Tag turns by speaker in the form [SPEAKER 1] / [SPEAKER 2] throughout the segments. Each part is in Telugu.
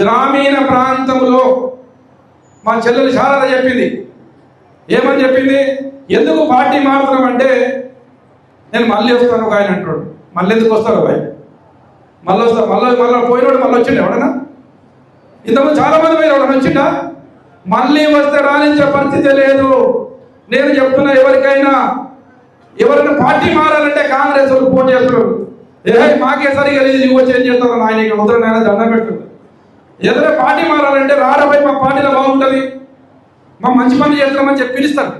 [SPEAKER 1] గ్రామీణ ప్రాంతంలో మా చెల్లెలు శారద చెప్పింది. ఏమని చెప్పింది? ఎందుకు పార్టీ మారుతున్నాం అంటే నేను మళ్ళీ వస్తాను ఒక ఆయన అంటాడు. మళ్ళీ ఎందుకు వస్తారు ఒక ఆయన? మళ్ళీ వస్తారు మళ్ళీ మళ్ళీ పోయినోడు మళ్ళీ వచ్చిండు ఎవడన్నా? ఇంతకుముందు చాలా మంది పోయిన ఎవడన్నా వచ్చిండా? మళ్ళీ వస్తే రాణించే పరిస్థితి లేదు. నేను చెప్తున్నా ఎవరికైనా ఎవరైనా పార్టీ మారాలంటే కాంగ్రెస్ వాళ్ళు పోటీ చేస్తారు. ఏ మాకే సరిగా లేదు ఇవ్వ చేంజ్ చేస్తారు నాయన? ఇక్కడ ఉదరం దండం పెడుతుంది ఏదైనా పార్టీ మారాలంటే రాడపై మా పార్టీలో బాగుంటుంది. మా మంచి పని చేస్తామని చెప్పి పిలుస్తారు.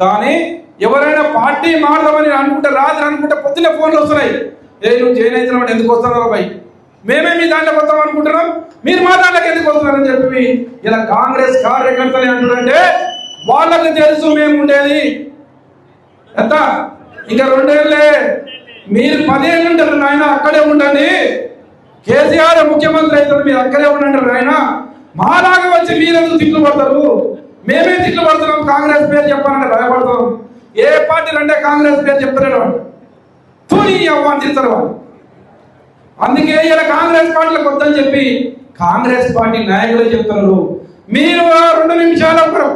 [SPEAKER 1] కానీ ఎవరైనా పార్టీ మారదామని అనుకుంటే రాత్రి అనుకుంటే పొద్దున్నే ఫోన్లు వస్తున్నాయి. ఏ నువ్వు జైన్ అవుతున్నావు ఎందుకు వస్తున్నావు భయ్ మేమే మీ దాంట్లో వస్తాం అనుకుంటున్నాం. మీరు మా దాంట్లోకి ఎందుకు వస్తున్నారని చెప్పి ఇలా కాంగ్రెస్ కార్యకర్తలు అంటారంటే వాళ్ళకి తెలుసు మేము ఉండేది. ఎంత? ఇంకా రెండేళ్ళే మీరు పదేళ్ళు ఉంటారు నాయన అక్కడే ఉండండి. కేసీఆర్ ముఖ్యమంత్రి అయితే మీరు అక్కడే ఉండండి ఆయన మాలాగా వచ్చి మీరెందుకు తిట్లు పడతారు? మేమే తిట్లు పడుతున్నాం కాంగ్రెస్ పేరు చెప్పాలంటే భయపడతాం. ఏ పార్టీలు అంటే కాంగ్రెస్ పేరు చెప్తారు వాడు తూని అవ్వని వాళ్ళు అందుకే ఇలా కాంగ్రెస్ పార్టీలకు వద్దని చెప్పి కాంగ్రెస్ పార్టీ నాయకులే చెప్తారు మీరు రెండు నిమిషాల ఒకరు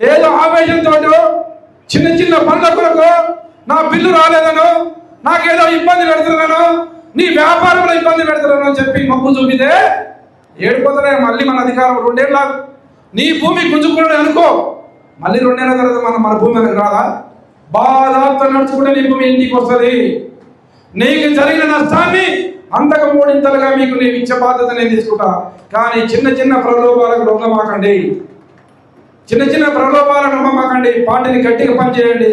[SPEAKER 1] ఏదో ఆవేశంతో చిన్న చిన్న పనుల కొరకు నా బిల్లు రాలేదనో నాకేదో ఇబ్బంది పెడుతున్నానో నీ వ్యాపారంలో ఇబ్బంది పెడుతున్నాను అని చెప్పి మబ్బు చూపితే ఏడిపోతానే మళ్ళీ మన అధికారం రెండేళ్ళ నీ భూమి గుంజుకున్నాడు అనుకో. మళ్ళీ రెండేళ్ళ తర్వాత మనం మన భూమి మీద రాదా? బాధాతో నడుచుకుంటే నీ భూమి ఇంటికి వస్తుంది. నీకు జరిగిన నష్టాన్ని అంతకు మూడింతలుగా మీకు నేను ఇచ్చే బాధ్యత నేను తీసుకుంటా. కానీ చిన్న చిన్న ప్రలోభాలకు లొంగమాకండి చిన్న చిన్న ప్రలోభాలకు నమ్మమాకండి పాటిని గట్టిగా పనిచేయండి.